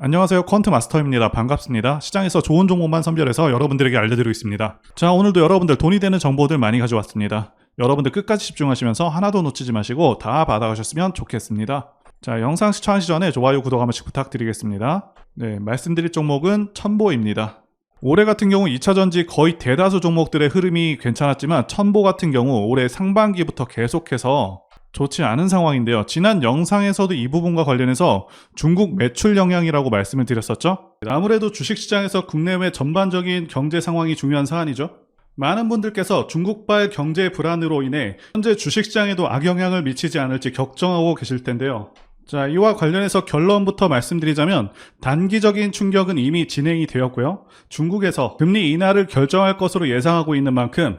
안녕하세요. 퀀트 마스터입니다. 반갑습니다. 시장에서 좋은 종목만 선별해서 여러분들에게 알려드리고 있습니다. 자, 오늘도 여러분들 돈이 되는 정보들 많이 가져왔습니다. 여러분들 끝까지 집중하시면서 하나도 놓치지 마시고 다 받아가셨으면 좋겠습니다. 자, 영상 시청하시 전에 좋아요, 구독 한 번씩 부탁드리겠습니다. 네, 말씀드릴 종목은 첨보입니다. 올해 같은 경우 2차전지 거의 대다수 종목들의 흐름이 괜찮았지만 첨보 같은 경우 올해 상반기부터 계속해서 좋지 않은 상황인데요. 지난 영상에서도 이 부분과 관련해서 중국 매출 영향이라고 말씀을 드렸었죠. 아무래도 주식시장에서 국내외 전반적인 경제 상황이 중요한 사안이죠. 많은 분들께서 중국발 경제 불안으로 인해 현재 주식시장에도 악영향을 미치지 않을지 걱정하고 계실 텐데요. 자, 이와 관련해서 결론부터 말씀드리자면 단기적인 충격은 이미 진행이 되었고요. 중국에서 금리 인하를 결정할 것으로 예상하고 있는 만큼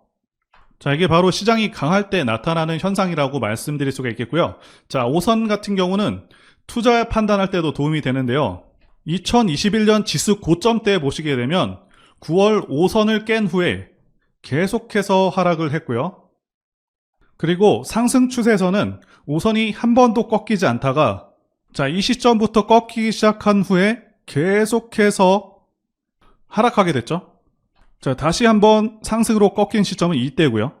자, 이게 바로 시장이 강할 때 나타나는 현상이라고 말씀드릴 수가 있겠고요. 자, 5선 같은 경우는 투자 판단할 때도 도움이 되는데요. 2021년 지수 고점 때 보시게 되면 9월 5선을 깬 후에 계속해서 하락을 했고요. 그리고 상승 추세에서는 5선이 한 번도 꺾이지 않다가 자, 이 시점부터 꺾이기 시작한 후에 계속해서 하락하게 됐죠. 자, 다시 한번 상승으로 꺾인 시점은 이때고요.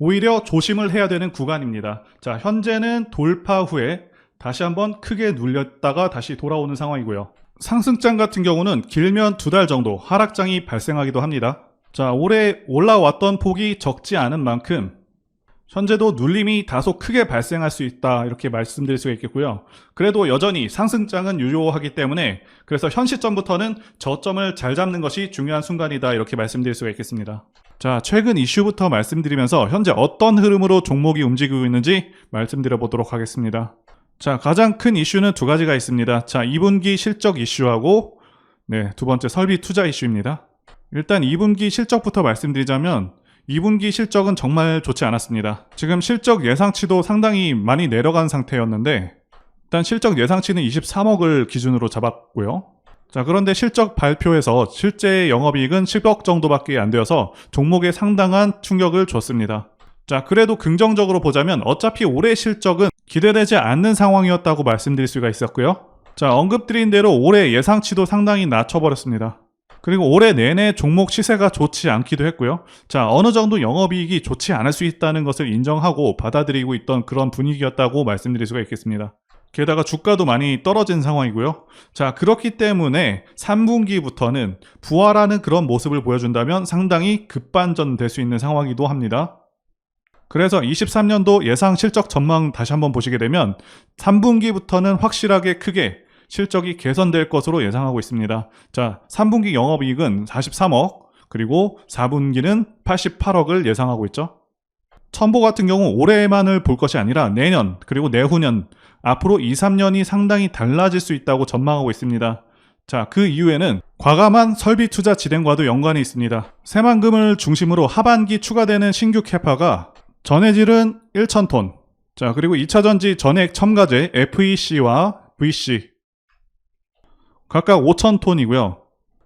오히려 조심을 해야 되는 구간입니다. 자, 현재는 돌파 후에 다시 한번 크게 눌렸다가 다시 돌아오는 상황이고요. 상승장 같은 경우는 길면 두 달 정도 하락장이 발생하기도 합니다. 자, 올해 올라왔던 폭이 적지 않은 만큼 현재도 눌림이 다소 크게 발생할 수 있다 이렇게 말씀드릴 수가 있겠고요. 그래도 여전히 상승장은 유효하기 때문에 그래서 현 시점부터는 저점을 잘 잡는 것이 중요한 순간이다 이렇게 말씀드릴 수가 있겠습니다. 자, 최근 이슈부터 말씀드리면서 현재 어떤 흐름으로 종목이 움직이고 있는지 말씀드려 보도록 하겠습니다. 자, 가장 큰 이슈는 두 가지가 있습니다. 자, 2분기 실적 이슈하고 네, 두 번째 설비 투자 이슈입니다. 일단 2분기 실적부터 말씀드리자면 2분기 실적은 정말 좋지 않았습니다. 지금 실적 예상치도 상당히 많이 내려간 상태였는데 일단 실적 예상치는 23억을 기준으로 잡았고요. 자, 그런데 실적 발표에서 실제 영업이익은 10억 정도밖에 안 되어서 종목에 상당한 충격을 줬습니다. 자, 그래도 긍정적으로 보자면 어차피 올해 실적은 기대되지 않는 상황이었다고 말씀드릴 수가 있었고요. 자, 언급드린 대로 올해 예상치도 상당히 낮춰버렸습니다. 그리고 올해 내내 종목 시세가 좋지 않기도 했고요. 자, 어느 정도 영업이익이 좋지 않을 수 있다는 것을 인정하고 받아들이고 있던 그런 분위기였다고 말씀드릴 수가 있겠습니다. 게다가 주가도 많이 떨어진 상황이고요. 자, 그렇기 때문에 3분기부터는 부활하는 그런 모습을 보여준다면 상당히 급반전 될 수 있는 상황이기도 합니다. 그래서 23년도 예상 실적 전망 다시 한번 보시게 되면 3분기부터는 확실하게 크게 실적이 개선될 것으로 예상하고 있습니다. 자, 3분기 영업이익은 43억, 그리고 4분기는 88억을 예상하고 있죠. 첨보 같은 경우 올해만을 볼 것이 아니라 내년, 그리고 내후년, 앞으로 2, 3년이 상당히 달라질 수 있다고 전망하고 있습니다. 자, 그 이유에는 과감한 설비 투자 진행과도 연관이 있습니다. 새만금을 중심으로 하반기 추가되는 신규 캐파가 전해질은 1,000톤. 자, 그리고 2차 전지 전액 첨가제 FEC와 VC 각각 5,000톤이고요.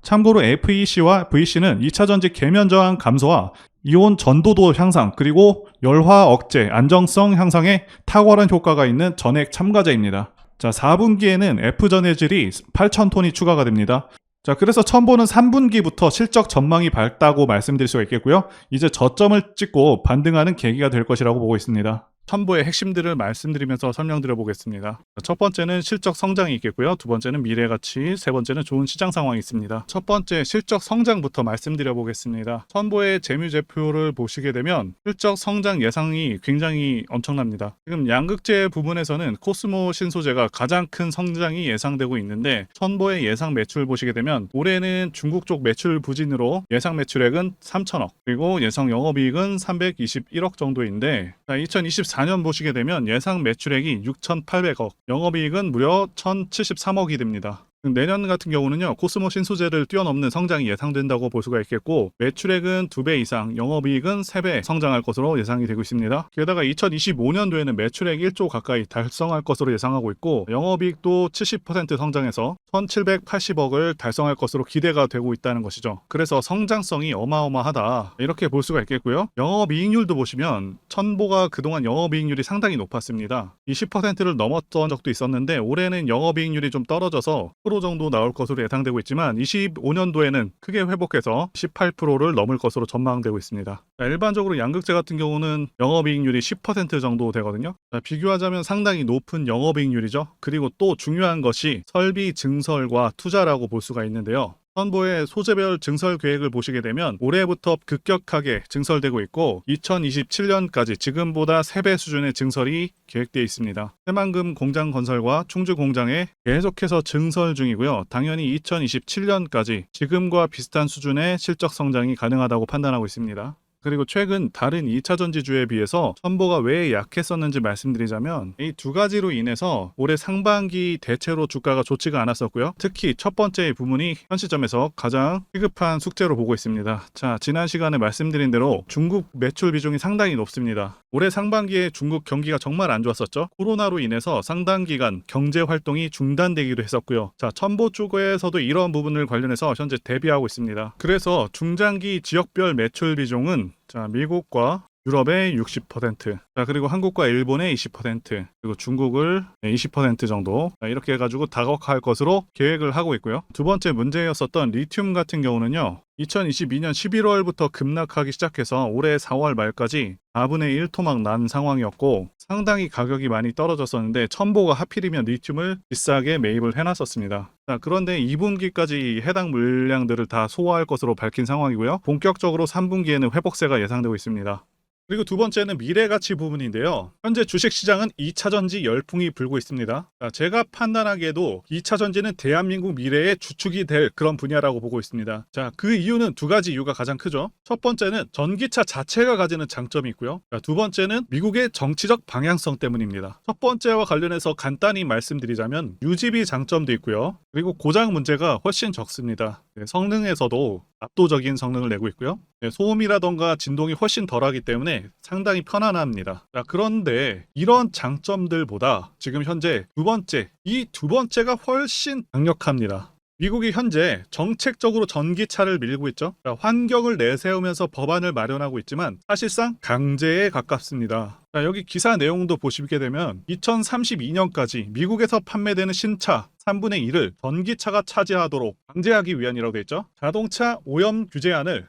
참고로 FEC와 VC는 2차 전지 계면 저항 감소와 이온 전도도 향상 그리고 열화 억제, 안정성 향상에 탁월한 효과가 있는 전액 첨가제입니다. 자, 4분기에는 F전해질이 8,000톤이 추가가 됩니다. 자, 그래서 첨보는 3분기부터 실적 전망이 밝다고 말씀드릴 수가 있겠고요. 이제 저점을 찍고 반등하는 계기가 될 것이라고 보고 있습니다. 첨보의 핵심들을 말씀드리면서 설명드려 보겠습니다. 첫 번째는 실적 성장이 있겠고요. 두 번째는 미래 가치, 세 번째는 좋은 시장 상황이 있습니다. 첫 번째 실적 성장부터 말씀드려 보겠습니다. 첨보의 재무제표를 보시게 되면 실적 성장 예상이 굉장히 엄청납니다. 지금 양극재 부분에서는 코스모 신소재가 가장 큰 성장이 예상되고 있는데 첨보의 예상 매출 보시게 되면 올해는 중국 쪽 매출 부진으로 예상 매출액은 3천억 그리고 예상 영업이익은 321억 정도인데 2024년 보시게 되면 예상 매출액이 6,800억 영업이익은 무려 1,073억이 됩니다. 내년 같은 경우는요 코스모 신소재를 뛰어넘는 성장이 예상된다고 볼 수가 있겠고 매출액은 2배 이상 영업이익은 3배 성장할 것으로 예상이 되고 있습니다. 게다가 2025년도에는 매출액 1조 가까이 달성할 것으로 예상하고 있고 영업이익도 70% 성장해서 1780억을 달성할 것으로 기대가 되고 있다는 것이죠. 그래서 성장성이 어마어마하다 이렇게 볼 수가 있겠고요. 영업이익률도 보시면 천보가 그동안 영업이익률이 상당히 높았습니다. 20%를 넘었던 적도 있었는데 올해는 영업이익률이 좀 떨어져서 10% 정도 나올 것으로 예상되고 있지만 25년도에는 크게 회복해서 18%를 넘을 것으로 전망되고 있습니다. 자, 일반적으로 양극재 같은 경우는 영업이익률이 10% 정도 되거든요. 자, 비교하자면 상당히 높은 영업이익률이죠. 그리고 또 중요한 것이 설비 증설과 투자라고 볼 수가 있는데요. 선보의 소재별 증설 계획을 보시게 되면 올해부터 급격하게 증설되고 있고 2027년까지 지금보다 3배 수준의 증설이 계획되어 있습니다. 새만금 공장 건설과 충주 공장에 계속해서 증설 중이고요. 당연히 2027년까지 지금과 비슷한 수준의 실적 성장이 가능하다고 판단하고 있습니다. 그리고 최근 다른 2차 전지주에 비해서 첨보가 왜 약했었는지 말씀드리자면 이 두 가지로 인해서 올해 상반기 대체로 주가가 좋지가 않았었고요. 특히 첫 번째 부분이 현 시점에서 가장 시급한 숙제로 보고 있습니다. 자, 지난 시간에 말씀드린 대로 중국 매출 비중이 상당히 높습니다. 올해 상반기에 중국 경기가 정말 안 좋았었죠. 코로나로 인해서 상당 기간 경제 활동이 중단되기도 했었고요. 자, 첨보 쪽에서도 이런 부분을 관련해서 현재 대비하고 있습니다. 그래서 중장기 지역별 매출 비중은 자, 미국과 유럽의 60%, 자, 그리고 한국과 일본의 20%, 그리고 중국을 20% 정도, 자, 이렇게 해가지고 다각화할 것으로 계획을 하고 있고요. 두 번째 문제였었던 리튬 같은 경우는요, 2022년 11월부터 급락하기 시작해서 올해 4월 말까지 4분의 1 토막 난 상황이었고, 상당히 가격이 많이 떨어졌었는데, 첨보가 하필이면 리튬을 비싸게 매입을 해놨었습니다. 자, 그런데 2분기까지 해당 물량들을 다 소화할 것으로 밝힌 상황이고요. 본격적으로 3분기에는 회복세가 예상되고 있습니다. 그리고 두 번째는 미래 가치 부분인데요. 현재 주식 시장은 2차 전지 열풍이 불고 있습니다. 자, 제가 판단하기에도 2차 전지는 대한민국 미래의 주축이 될 그런 분야라고 보고 있습니다. 자, 그 이유는 두 가지 이유가 가장 크죠. 첫 번째는 전기차 자체가 가지는 장점이 있고요. 자, 두 번째는 미국의 정치적 방향성 때문입니다. 첫 번째와 관련해서 간단히 말씀드리자면 유지비 장점도 있고요. 그리고 고장 문제가 훨씬 적습니다. 네, 성능에서도 압도적인 성능을 내고 있고요. 네, 소음이라던가 진동이 훨씬 덜하기 때문에 상당히 편안합니다. 자, 그런데 이런 장점들보다 지금 현재 두 번째, 이 두 번째가 훨씬 강력합니다. 미국이 현재 정책적으로 전기차를 밀고 있죠. 자, 환경을 내세우면서 법안을 마련하고 있지만 사실상 강제에 가깝습니다. 자, 여기 기사 내용도 보시게 되면 2032년까지 미국에서 판매되는 신차 3분의 1을 전기차가 차지하도록 강제하기 위한이라고 돼 있죠. 자동차 오염 규제안을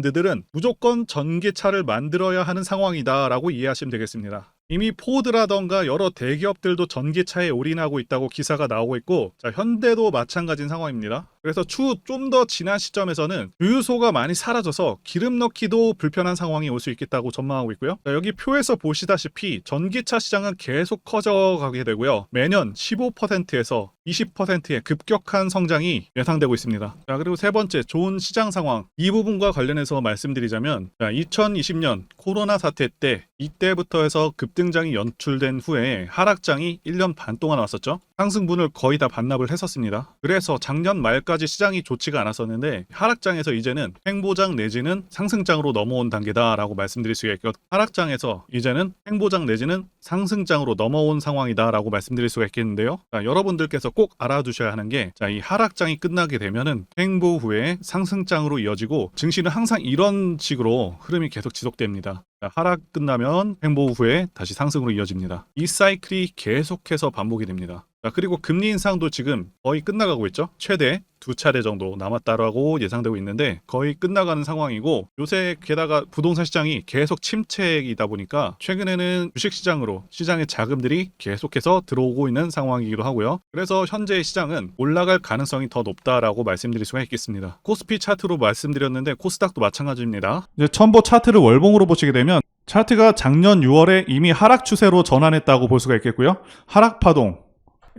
들은 무조건 전기차를 만들어야 하는 상황이다라고 이해하시면 되겠습니다. 이미 포드라던가 여러 대기업들도 전기차에 올인하고 있다고 기사가 나오고 있고 자, 현대도 마찬가지인 상황입니다. 그래서 추후 좀 더 지난 시점에서는 주유소가 많이 사라져서 기름 넣기도 불편한 상황이 올 수 있겠다고 전망하고 있고요. 자, 여기 표에서 보시다시피 전기차 시장은 계속 커져가게 되고요. 매년 15%에서 20%의 급격한 성장이 예상되고 있습니다. 자, 그리고 세 번째, 좋은 시장 상황. 이 부분과 관련해서 말씀드리자면, 자, 2020년 코로나 사태 때, 이때부터 해서 급등장이 연출된 후에 하락장이 1년 반 동안 왔었죠. 상승분을 거의 다 반납을 했었습니다. 그래서 작년 말까지 시장이 좋지가 않았었는데, 하락장에서 이제는 횡보장 내지는 상승장으로 넘어온 단계다라고 말씀드릴 수가 있고, 하락장에서 이제는 횡보장 내지는 상승장으로 넘어온 상황이다라고 말씀드릴 수가 있겠는데요. 자, 여러분들께서 꼭 알아두셔야 하는 게, 자, 이 하락장이 끝나게 되면은 횡보 후에 상승장으로 이어지고, 증시는 항상 이런 식으로 흐름이 계속 지속됩니다. 자, 하락 끝나면 횡보 후에 다시 상승으로 이어집니다. 이 사이클이 계속해서 반복이 됩니다. 자, 그리고 금리 인상도 지금 거의 끝나가고 있죠. 최대 두 차례 정도 남았다라고 예상되고 있는데 거의 끝나가는 상황이고 요새 게다가 부동산 시장이 계속 침체이다 보니까 최근에는 주식 시장으로 시장의 자금들이 계속해서 들어오고 있는 상황이기도 하고요. 그래서 현재 시장은 올라갈 가능성이 더 높다라고 말씀드릴 수가 있겠습니다. 코스피 차트로 말씀드렸는데 코스닥도 마찬가지입니다. 이제 첨보 차트를 월봉으로 보시게 되면 차트가 작년 6월에 이미 하락 추세로 전환했다고 볼 수가 있겠고요. 하락 파동,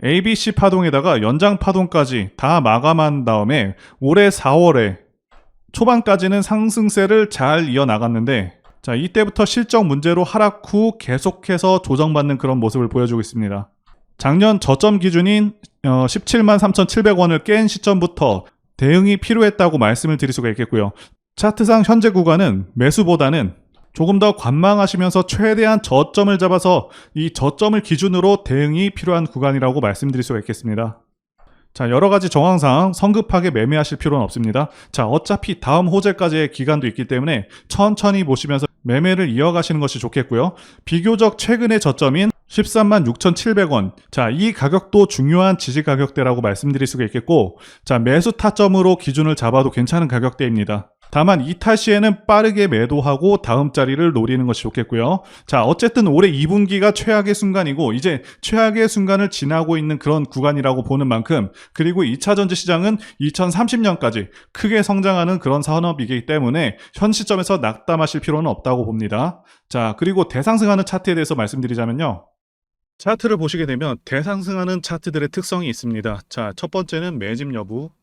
ABC 파동에다가 연장 파동까지 다 마감한 다음에 올해 4월에 초반까지는 상승세를 잘 이어나갔는데 자 이때부터 실적 문제로 하락 후 계속해서 조정받는 그런 모습을 보여주고 있습니다. 작년 저점 기준인 17만 3,700원을 깬 시점부터 대응이 필요했다고 말씀을 드릴 수가 있겠고요. 차트상 현재 구간은 매수보다는 조금 더 관망하시면서 최대한 저점을 잡아서 이 저점을 기준으로 대응이 필요한 구간이라고 말씀드릴 수가 있겠습니다. 자, 여러 가지 정황상 성급하게 매매하실 필요는 없습니다. 자, 어차피 다음 호재까지의 기간도 있기 때문에 천천히 보시면서 매매를 이어가시는 것이 좋겠고요. 비교적 최근의 저점인 13만 6,700원. 자, 이 가격도 중요한 지지 가격대라고 말씀드릴 수가 있겠고, 자, 매수 타점으로 기준을 잡아도 괜찮은 가격대입니다. 다만 이탈 시에는 빠르게 매도하고 다음 자리를 노리는 것이 좋겠고요. 자, 어쨌든 올해 2분기가 최악의 순간이고 이제 최악의 순간을 지나고 있는 그런 구간이라고 보는 만큼 그리고 2차 전지 시장은 2030년까지 크게 성장하는 그런 산업이기 때문에 현 시점에서 낙담하실 필요는 없다고 봅니다. 자, 그리고 대상승하는 차트에 대해서 말씀드리자면요. 차트를 보시게 되면 대상승하는 차트들의 특성이 있습니다. 자, 첫 번째는 매집 여부, 네,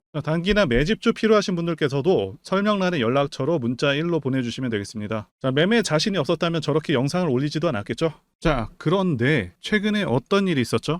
단기나 매집주 필요하신 분들께서도 설명란에 연락처로 문자 1로 보내주시면 되겠습니다. 자, 매매 자신이 없었다면 저렇게 영상을 올리지도 않았겠죠? 자, 그런데 최근에 어떤 일이 있었죠?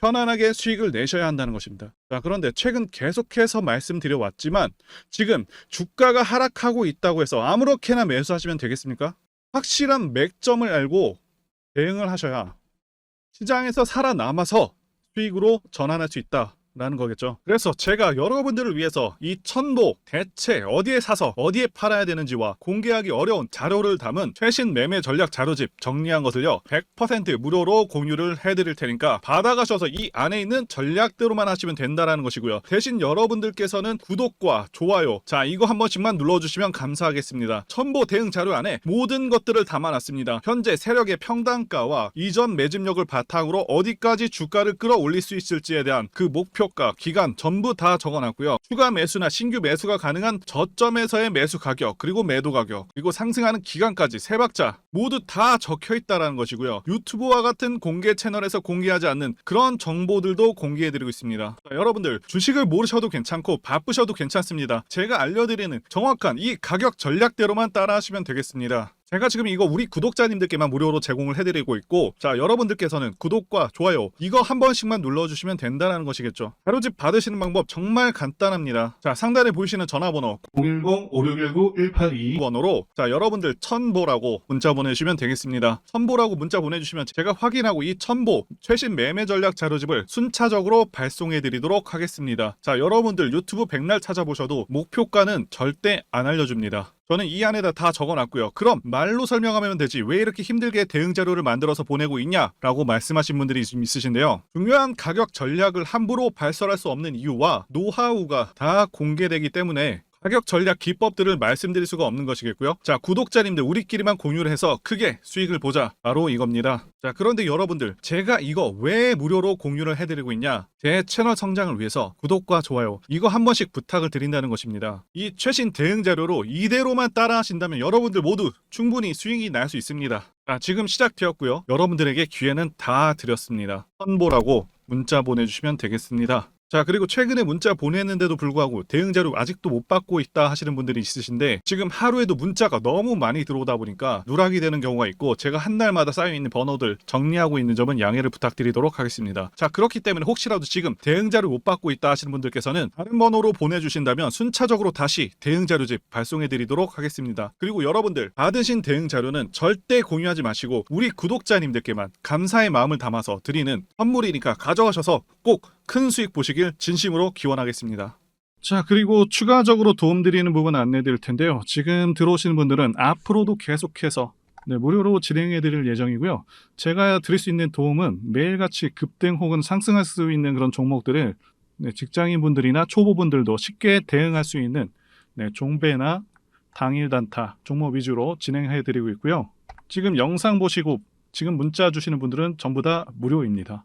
편안하게 수익을 내셔야 한다는 것입니다. 자, 그런데 최근 계속해서 말씀드려 왔지만 지금 주가가 하락하고 있다고 해서 아무렇게나 매수하시면 되겠습니까? 확실한 맥점을 알고 대응을 하셔야 시장에서 살아남아서 수익으로 전환할 수 있다. 라는 거겠죠. 그래서 제가 여러분들을 위해서 이 천보 대체 어디에 사서 어디에 팔아야 되는지와 공개하기 어려운 자료를 담은 최신 매매 전략 자료집 정리한 것을요 100% 무료로 공유를 해드릴 테니까 받아가셔서 이 안에 있는 전략대로만 하시면 된다라는 것이고요. 대신 여러분들께서는 구독과 좋아요 자 이거 한 번씩만 눌러주시면 감사하겠습니다. 천보 대응 자료 안에 모든 것들을 담아놨습니다. 현재 세력의 평단가와 이전 매집력을 바탕으로 어디까지 주가를 끌어올릴 수 있을지에 대한 그 목표 가 기간 전부 다 적어놨고요. 추가 매수나 신규 매수가 가능한 저점에서의 매수 가격 그리고 매도 가격 그리고 상승하는 기간까지 세 박자 모두 다 적혀 있다라는 것이고요. 유튜브와 같은 공개 채널에서 공개하지 않는 그런 정보들도 공개해드리고 있습니다. 자, 여러분들 주식을 모르셔도 괜찮고 바쁘셔도 괜찮습니다. 제가 알려드리는 정확한 이 가격 전략대로만 따라하시면 되겠습니다. 제가 지금 이거 우리 구독자님들께만 무료로 제공을 해드리고 있고 자 여러분들께서는 구독과 좋아요 이거 한 번씩만 눌러주시면 된다는 것이겠죠. 자료집 받으시는 방법 정말 간단합니다. 자 상단에 보이시는 전화번호 010-5619-1822번호로 자 여러분들 천보라고 문자 보내주시면 되겠습니다. 천보라고 문자 보내주시면 제가 확인하고 이 천보 최신 매매 전략 자료집을 순차적으로 발송해 드리도록 하겠습니다. 자 여러분들 유튜브 백날 찾아보셔도 목표가는 절대 안 알려줍니다 저는 이 안에다 다 적어놨고요. 그럼 말로 설명하면 되지 왜 이렇게 힘들게 대응 자료를 만들어서 보내고 있냐라고 말씀하신 분들이 좀 있으신데요. 중요한 가격 전략을 함부로 발설할 수 없는 이유와 노하우가 다 공개되기 때문에 가격 전략 기법들을 말씀드릴 수가 없는 것이겠고요. 자, 구독자님들 우리끼리만 공유를 해서 크게 수익을 보자. 바로 이겁니다. 자, 그런데 여러분들 제가 이거 왜 무료로 공유를 해드리고 있냐? 제 채널 성장을 위해서 구독과 좋아요 이거 한 번씩 부탁을 드린다는 것입니다. 이 최신 대응 자료로 이대로만 따라하신다면 여러분들 모두 충분히 수익이 날 수 있습니다. 자, 지금 시작되었고요. 여러분들에게 기회는 다 드렸습니다. 선보라고 문자 보내주시면 되겠습니다. 자, 그리고 최근에 문자 보냈는데도 불구하고 대응 자료 아직도 못 받고 있다 하시는 분들이 있으신데 지금 하루에도 문자가 너무 많이 들어오다 보니까 누락이 되는 경우가 있고 제가 한 달마다 쌓여 있는 번호들 정리하고 있는 점은 양해를 부탁드리도록 하겠습니다. 자, 그렇기 때문에 혹시라도 지금 대응 자료 못 받고 있다 하시는 분들께서는 다른 번호로 보내 주신다면 순차적으로 다시 대응 자료집 발송해 드리도록 하겠습니다. 그리고 여러분들 받으신 대응 자료는 절대 공유하지 마시고 우리 구독자님들께만 감사의 마음을 담아서 드리는 선물이니까 가져가셔서 꼭 큰 수익 보시길 진심으로 기원하겠습니다. 자, 그리고 추가적으로 도움드리는 부분 안내 드릴 텐데요. 지금 들어오시는 분들은 앞으로도 계속해서 네, 무료로 진행해 드릴 예정이고요. 제가 드릴 수 있는 도움은 매일같이 급등 혹은 상승할 수 있는 그런 종목들을 네, 직장인분들이나 초보분들도 쉽게 대응할 수 있는 네, 종배나 당일 단타 종목 위주로 진행해 드리고 있고요. 지금 영상 보시고 지금 문자 주시는 분들은 전부 다 무료입니다.